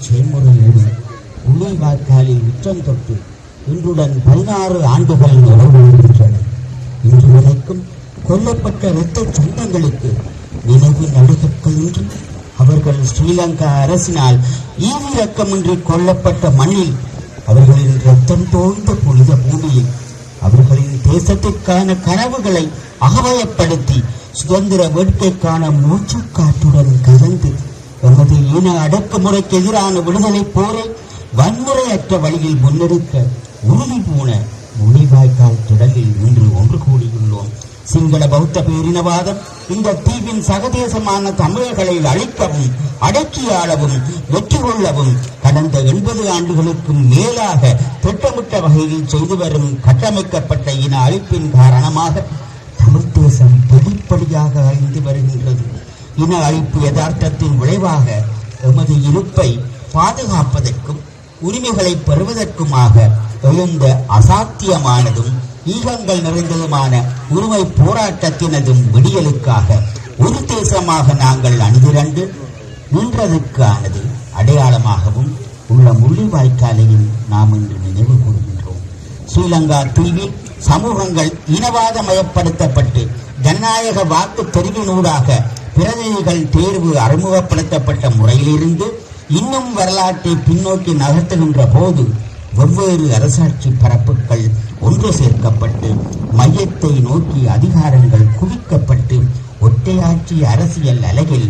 செயல்முறையோடு முள்ளிவாய்க்காலில் உச்சம் தொட்டு இன்றுடன் பதினாறு ஆண்டுகள் நிறைவேறுகின்றன இன்று வரைக்கும் கொல்லப்பட்ட இரத்த சொந்தங்களுக்கு நினைவு நடுகற்கள் இன்றி அவர்கள் ஸ்ரீலங்கா அரசினால் ஈவிரக்கமின்றி கொல்லப்பட்ட மண்ணில் அவர்களின் ரத்தம் தோய்ந்த புனித பூமியில் அவர்களின் தேசத்திற்கான கனவுகளை அகவயப்படுத்தி சுதந்திர வேட்கைக்கான மூச்சுக்காற்றுடன் கலந்து எமது இன அடக்குமுறைக்கு எதிரான விடுதலை போரை வன்முறையற்ற வழியில் முன்னெடுக்க உறுதி பூண முனிவாய்க்கால் திடலில் இன்று ஒன்று கூடியுள்ளோம். சிங்கள பௌத்த பேரினவாதம் இந்த தீவின் சகதேசமான தமிழர்களை அழிக்கவும் அடக்கியாளவும் வெற்றி கொள்ளவும் கடந்த எண்பது ஆண்டுகளுக்கும் மேலாக திட்டமிட்ட வகையில் செய்து வரும் கட்டமைக்கப்பட்ட இன அழிப்பின் காரணமாக தமிழ்தேசம் படிப்படியாக அழிந்து வருகின்றது. இன அழிப்பு யதார்த்தத்தின் விளைவாக எமது இருப்பை பாதுகாப்பதற்கும் உரிமைகளை பெறுவதற்குமாக எழுந்த அசாத்தியமானதும் ஈகங்கள் நிறைந்ததுமான உரிமை போராட்டத்தினதும் விடியலுக்காக ஒரு தேசமாக நாங்கள் அணிதிரண்டு நின்றதுக்கானது அடையாளமாகவும் உள்ள முள்ளிவாய்க்காலையும் நாம் இன்று நினைவு கூறுகின்றோம் ஸ்ரீலங்கா தீவில் சமூகங்கள் இனவாதமயப்படுத்தப்பட்டு ஜனநாயக வாக்கு தெரிவினூடாக பிரதிநிதிகள் தேர்வு அறிமுகப்படுத்தப்பட்ட முறையிலிருந்து இன்னும் வரலாற்றை பின்னோக்கி நகர்த்துகின்ற போது வெவ்வேறு அரசாட்சி பரப்புகள் ஒன்று சேர்க்கப்பட்டு மையத்தை நோக்கி அதிகாரங்கள் குவிக்கப்பட்டு ஒற்றையாட்சி அரசியல் அலகில்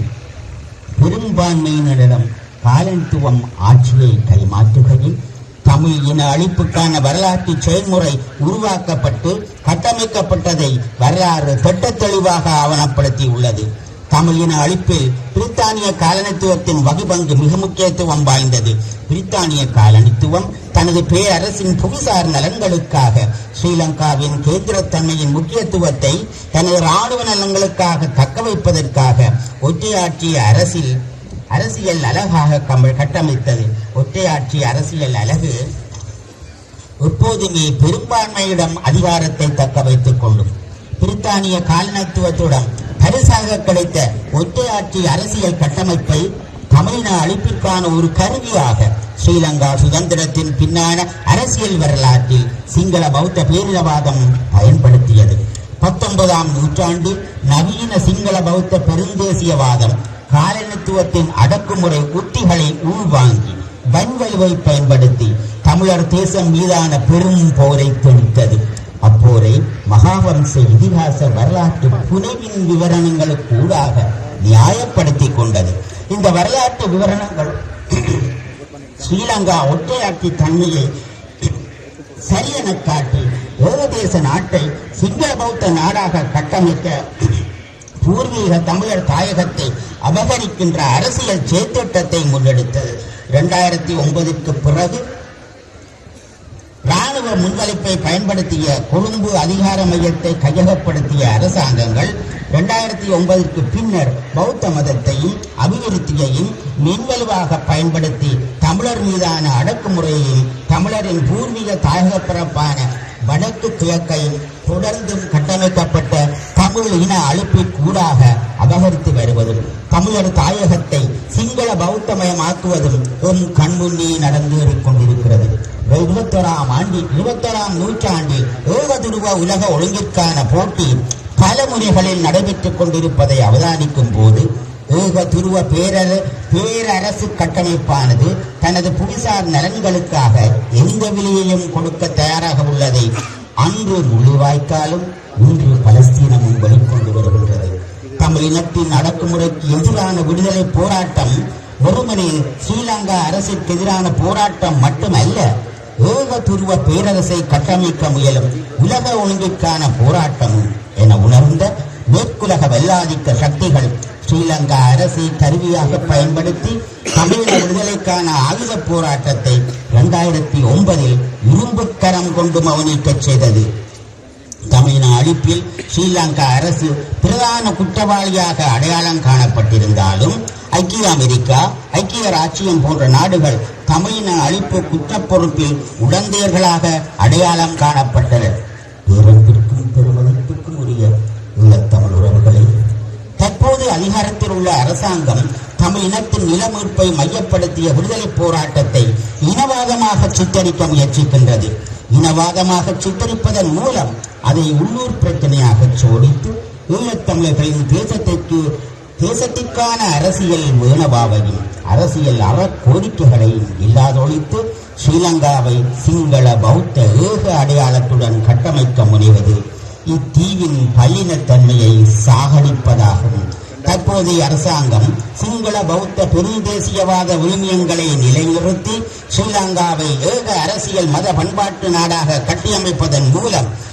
பெரும்பான்மையினரிடம் காலனித்துவம் ஆட்சியை கைமாற்றுகையில் தமிழ் இன அழிப்புக்கான வரலாற்று செயல்முறை உருவாக்கப்பட்டு கட்டமைக்கப்பட்டதை வரலாறு திட்டத் தெளிவாக ஆவணப்படுத்தி உள்ளது தமிழ் இன பிரித்தானிய காலனித்துவத்தின் வகுபங்கு மிக முக்கியத்துவம் வாய்ந்தது. பிரித்தானிய காலனித்துவம் தனது பேரரசின் புவிசார் நலன்களுக்காக ஸ்ரீலங்காவின் கேந்திரத்தன்மையின் முக்கியத்துவத்தை தனது இராணுவ நலன்களுக்காக தக்க வைப்பதற்காக ஒற்றையாட்சி அரசில் அரசியல் அழகாக கட்டமைத்தது. ஒற்றையாட்சி அரசியல் அழகு எப்போதுமே பெரும்பான்மையிடம் அதிகாரத்தை தக்க வைத்துக் கொள்ளும். பிரித்தானிய காலனித்துவத்துடன் பரிசாக கிடைத்த ஒற்றையாட்சி அரசியல் கட்டமைப்பை தமிழின அழிப்பிற்கான ஒரு கருவியாக ஸ்ரீலங்கா சுதந்திரத்தின் பின்னான அரசியல் வரலாற்றில் சிங்கள பௌத்த பேரினவாதம் பயன்படுத்தியது. பத்தொன்பதாம் நூற்றாண்டில் நவீன சிங்கள பௌத்த பெருந்தேசியவாதம் காலனித்துவத்தின் அடக்குமுறை உத்திகளை உள்வாங்கி வன்வலுவை பயன்படுத்தி தமிழர் தேசம் மீதான பெரும் போரை தொடுத்தது. அப்போரை மகாவம்ச இதிகாச வரலாற்று குழுவின் விவரணங்களுக்கு ஊடாக நியாயப்படுத்தி கொண்டது. இந்த வரலாற்று விவரணங்கள் ஸ்ரீலங்கா ஒற்றையாட்சி தன்மையை சரியென காட்டி ஏகதேச நாட்டை சிங்கள பௌத்த நாடாக கட்டமைக்க பூர்வீக தமிழர் தாயகத்தை அபகரிக்கின்ற அரசியல் சேத்திட்டத்தை முன்னெடுத்தது. இரண்டாயிரத்தி ஒன்பதுக்கு பிறகு ராணுவ முன்வலிப்பை பயன்படுத்திய கொழும்பு அதிகார மையத்தை கையகப்படுத்திய அரசாங்கங்கள் இரண்டாயிரத்தி ஒன்பதற்கு பின்னர் பௌத்த மதத்தையும் அபிவிருத்தியையும் மின்வலுவாக பயன்படுத்தி தமிழர் மீதான அடக்குமுறையையும் தமிழரின் பூர்வீக தாயக பிறப்பான வடக்கு கிழக்கையும் தொடர்ந்தும் கட்டமைக்கப்பட்ட தமிழ் இன அழிப்பிற்கூடாக நூற்றாண்டில் ஏகதுருவ உலக ஒழுங்கிற்கான போட்டி பல முறைகளில் நடைபெற்றுக் கொண்டிருப்பதை அவதானிக்கும் போது ஏக துருவ பேரர பேரரசு கட்டமைப்பானது தனது புவிசார் நலன்களுக்காக எந்த விலையையும் கொடுக்க தயாராக உள்ளதை அன்று முள்ளிவாய்க்காலும் இன்று பலஸ்தீனமும் வெளிக்கொண்டு வருகின்றது. தமிழ் இனத்தின் அடக்குமுறைக்கு எதிரான விடுதலை போராட்டம் வெறுமனே ஸ்ரீலங்கா அரசுக்கு எதிரான போராட்டம் மட்டுமல்ல ஏக பேரரசை கட்டமைக்க முயலும் உலக ஒழுங்கிற்கான போராட்டமும் என உணர்ந்த மேற்குலக வெள்ளாதிக்க சக்திகள் ஸ்ரீலங்கா அரசை கருவியாக பயன்படுத்தி தமிழக விடுதலைக்கான ஆயுத போராட்டத்தை இரண்டாயிரத்தி ஒன்பதில் இரும்புக்கரம் கொண்டு மௌனிக்கச் செய்தது. தமிழின அழிப்பில் ஸ்ரீலங்கா அரசு பிரதான குற்றவாளியாக அடையாளம் காணப்பட்டிருந்தாலும் ஐக்கிய அமெரிக்கா ஐக்கிய ராச்சியம் போன்ற நாடுகள் தமிழின அழிப்பு குற்ற பொறுப்பில் உடந்தையர்களாக அடையாளம் காணப்பட்டனர் பேரன்பிற்கும் பெருமதிப்பிற்கும் உரிய ஈழத்தமிழ் உறவுகளே தற்போது அதிகாரத்தில் உள்ள அரசாங்கம் தமிழ் இனத்தின் நிலமீட்பை மையப்படுத்திய விடுதலை போராட்டத்தை இனவாதமாக சித்தரிக்க முயற்சிக்கின்றது. இனவாதமாக சித்தரிப்பதன் மூலம் அதை உள்ளூர் பிரச்சனையாக சோடித்து ஈழத்தமிழர்களின் தேசத்திற்கு தேசத்திற்கான அரசியல் வேணவாவையும் அரசியல் அறக்கோரிக்கைகளையும் இல்லாதொழித்து ஸ்ரீலங்காவை சிங்கள பௌத்த ஏக அடையாளத்துடன் கட்டமைக்க முனைவது இத்தீவின் பல்லினத்தன்மையை சாகடிப்பதாகும். தற்போதைய அரசாங்கம் சிங்கள பௌத்த பெருந்தேசியவாத விழுமியங்களை நிலைநிறுத்தி ஸ்ரீலங்காவை ஏக அரசியல் மத பண்பாட்டு நாடாக கட்டியமைப்பதன் மூலம்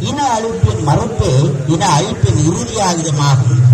இன அழிப்பின் மறுப்பே இன அழிப்பின் இறுதி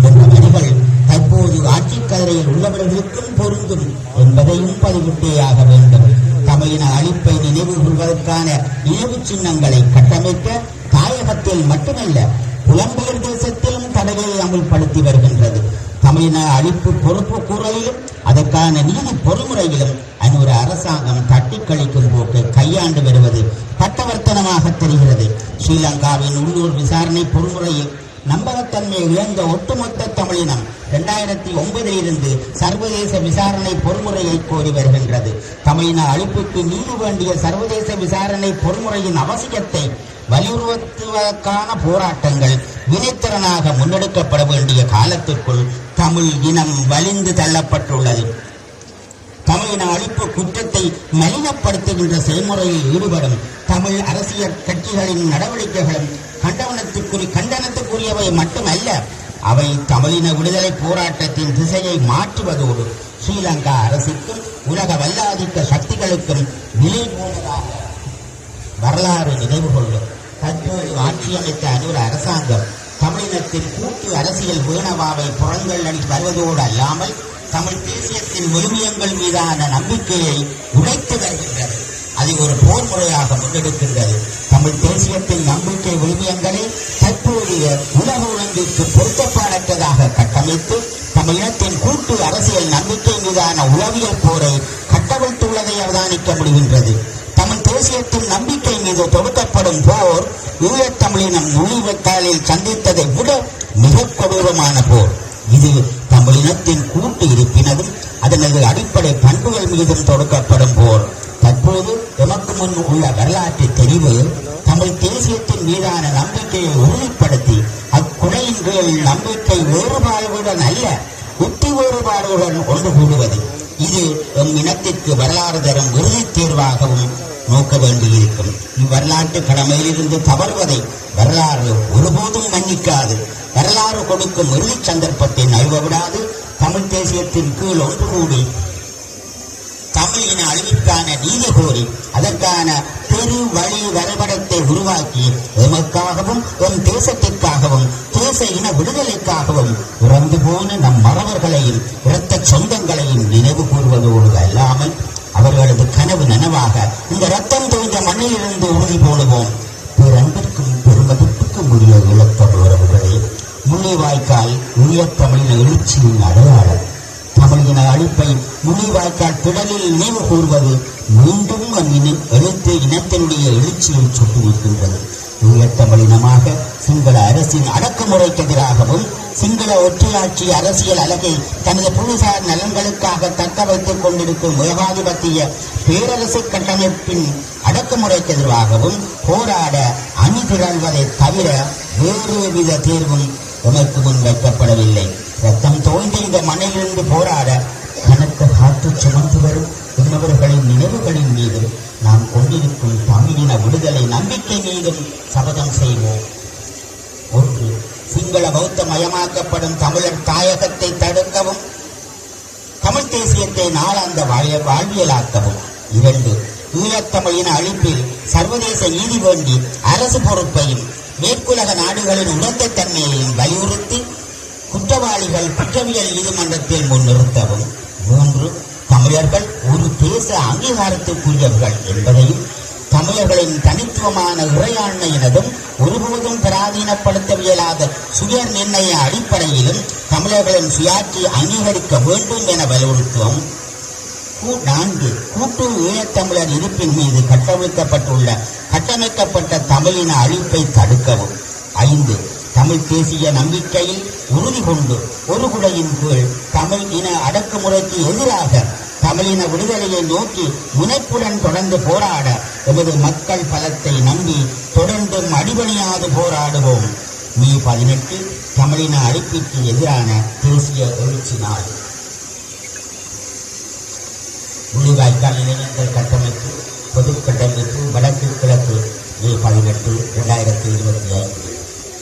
என்ற வரிகள் தற்போது ஆட்சிக் கதிரையில் உள்ளவர்களுக்கும் பொருந்தும் என்பதையும் பதிவிட்டேயாக வேண்டும். தமிழின அழிப்பை நினைவு கொள்வதற்கான நினைவு சின்னங்களை கட்டமைக்க தாயகத்தில் மட்டுமல்ல புலம்பெயர் தேசத்திலும் தடையை அமுல்படுத்தி வருகின்றது. தமிழின அழிப்பு பொறுப்பு கூறலிலும் அதற்கான நீதி பொறுமுறையிலும் அன்னொரு அரசாங்கம் தட்டி கழிக்கும் கையாண்டு வருவது பட்டவர்த்தனமாக தெரிகிறது. ஸ்ரீலங்காவின் உள்ளூர் விசாரணை பொறுமுறையில் நம்பகத்தன்மை இழந்த ஒட்டுமொத்த தமிழினம் இரண்டாயிரத்தி ஒன்பதில் இருந்து சர்வதேச விசாரணை பொறுமுறையை கோரி வருகின்றது. தமிழின அழிப்புக்கு நீதி வேண்டிய சர்வதேச விசாரணை பொறுமுறையின் அவசியத்தை வலியுறுத்துவதற்கான போராட்டங்கள் வினைத்திறனாக முன்னெடுக்கப்பட வேண்டிய காலத்திற்குள் தமிழ் இனம் வலிந்து தள்ளப்பட்டுள்ளது. தமிழின அழிப்பு குற்றத்தை மலினப்படுத்துகின்ற செயல்முறையில் ஈடுபடும் தமிழ் அரசியல் கட்சிகளின் நடவடிக்கைகளும் கண்டனத்துக்குரிய கண்டனத்துக்குரியவை மட்டுமல்ல அவை தமிழின விடுதலை போராட்டத்தின் திசையை மாற்றுவதோடு ஸ்ரீலங்கா அரசுக்கும் உலக வல்லாதிக்க சக்திகளுக்கும் விலை போனதாக வரலாறு நினைவு கொள்ளும். தற்போது ஆட்சியமைத்த அனுர அரசாங்கம் தமிழினத்தின் கூட்டு அரசியல் வீணவாவை புறங்கள்ளி வருவதோடு அல்லாமல் தமிழ் தேசியத்தின் விழுமியங்கள் மீதான நம்பிக்கையை உடைத்து வருகின்றது. அதை ஒரு போர் முறையாக முன்னெடுக்கின்றது. தமிழ் தேசியத்தின் நம்பிக்கை விழுமியங்களை தற்போதைய உலக ஒழுங்கிற்கு பொருத்தப்பாடற்றதாக கட்டமைத்து தமிழினத்தின் கூட்டு அரசியல் நம்பிக்கை மீதான உளவியல் போரை கட்டவிழ்த்துள்ளதை அவதானிக்க முடிகின்றது. தமிழ் தேசியத்தின் நம்பிக்கை மீது தொடுக்கப்படும் போர் ஈழத்தமிழினம் தமிழினம் சந்தித்ததை விட மிக கொடூரமான போர். இது தமிழினத்தின் கூட்டு இருப்பினதும் அதனது அடிப்படை பண்புகள் மீதும் தொடுக்கப்படும் போர். தற்போது எமக்கு முன் உள்ள வரலாற்று தெரிவு தமிழ் தேசியத்தின் மீதான நம்பிக்கையை உறுதிப்படுத்தி அக்குறையின் கீழ் நம்பிக்கை வேறுபாடுகளுடன் அல்ல உத்தி வேறுபாடுகளுடன் ஒன்று கூடுவது இது எம் இனத்திற்கு வரலாறு தரும் இறுதி தேர்வாகவும் நோக்க வேண்டியிருக்கும். இவ்வரலாற்று கடமையிலிருந்து தவறுவதை வரலாறு ஒருபோதும் மன்னிக்காது. வரலாறு கொடுக்கும் இறுதி சந்தர்ப்பத்தை நழுவ விடாது. தமிழ் தேசியத்தின் கீழ் ஒன்று கூடி தமிழ் இன அழிவுக்கான நீதி கோரி அதற்கான பெரு வழி வரைபடத்தை உருவாக்கி எமக்காகவும் எம் தேசத்திற்காகவும் தேச இன விடுதலைக்காகவும் இறந்து போன நம் மறவர்களையும் இரத்த சொந்தங்களையும் நினைவு கூறுவதோடு அல்லாமல் அவர்களது கனவு நனவாக இந்த ரத்தம் தோய்ந்த மண்ணிலிருந்து உறுதி போடுவோம். பேரன்பிற்கும் பெருமதிப்புக்கும் உரிய இழத்தமிழ் முள்ளிவாய்க்கால் ஈழத்தமிழின எழுச்சியின் அடையாளம். தமிழின அழிப்பை முள்ளிவாய்க்கால் திடலில் நினைவு கூறுவது மீண்டும் அந்நின் எழுத்து இனத்தினுடைய எழுச்சியை சுட்டி நிற்கின்றது ஈழத்தமிழினமாக சிங்கள அரசின் அடக்குமுறைக்கு எதிராகவும் சிங்கள ஒற்றையாட்சி அரசியல் அலகை தனது புவிசார் நலன்களுக்காக தக்க வைத்துக் கொண்டிருக்கும் ஏகாதிபத்திய பேரரசு கட்டமைப்பின் அடக்குமுறைக்கு எதிராகவும் போராட அணி திரள்வதை தவிர வேறு வித தேர்வும் உனக்கு முன் வைக்கப்படவில்லை. ரத்தம் தோய்ந்த இந்த மனையிலிருந்து போராட கனத்த காற்று சுமந்து வரும் உன்னவர்களின் நினைவுகளின் மீது நாம் கொண்டிருக்கும் தமிழின விடுதலை நம்பிக்கை மீதும் சபதம் செய்வோம். ஒன்று சிங்கள பௌத்த மயமாக்கப்படும் தமிழர் தாயகத்தை தடுக்கவும் தமிழ் தேசியத்தை நாளாந்த வாழ்வியலாக்கவும். இரண்டு ஈழத்தமிழின அழிப்பில் சர்வதேச நீதி வேண்டி அரசு பொறுப்பையும் மேற்குலக நாடுகளின் உடந்த தன்மையையும் வலியுறுத்தி குற்றவாளிகள் குற்றவியல் நீதிமன்றத்தில் முன்னிறுத்தவும். மூன்று தமிழர்கள் ஒரு தேச அங்கீகாரத்திற்குரியவர்கள் என்பதையும் தமிழர்களின் தனித்துவமான இறையாண்மையினதும் ஒருபோதும் பிராதீனப்படுத்தவியலாத சுய நிர்ணய அடிப்படையிலும் தமிழர்களின் சுயாட்சி அங்கீகரிக்க வேண்டும் என வலியுறுத்துவோம். நான்கு கூட்டு ஈழத்தமிழர் இருப்பின் மீது கட்டமைக்கப்பட்டுள்ள கட்டமைக்கப்பட்ட தமிழின அழிப்பை தடுக்கவும். ஐந்து தமிழ் தேசிய நம்பிக்கையில் உறுதி கொண்டு ஒரு குடையின் கீழ் தமிழ் இன அடக்குமுறைக்கு எதிராக தமிழின விடுதலையை நோக்கி முனைப்புடன் தொடர்ந்து போராட எமது மக்கள் பலத்தை நம்பி தொடர்ந்தும் அடிபணியாது போராடுவோம். மே பதினெட்டு தமிழின அழிப்பிற்கு எதிரான தேசிய எழுச்சி நாள். முள்ளிவாய்க்கால் இளைஞர்கள் கட்டமைப்பு. பொது கட்டமைப்பு வடக்கு கிழக்கு மே பதினெட்டு இரண்டாயிரத்தி இருபத்தி ஐந்து.